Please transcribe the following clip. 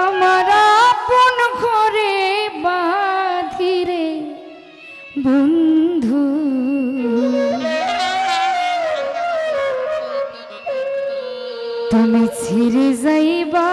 আমার আপন ঘরে বাধিরে বন্ধু তুমি ছিঁড়ে যাইবা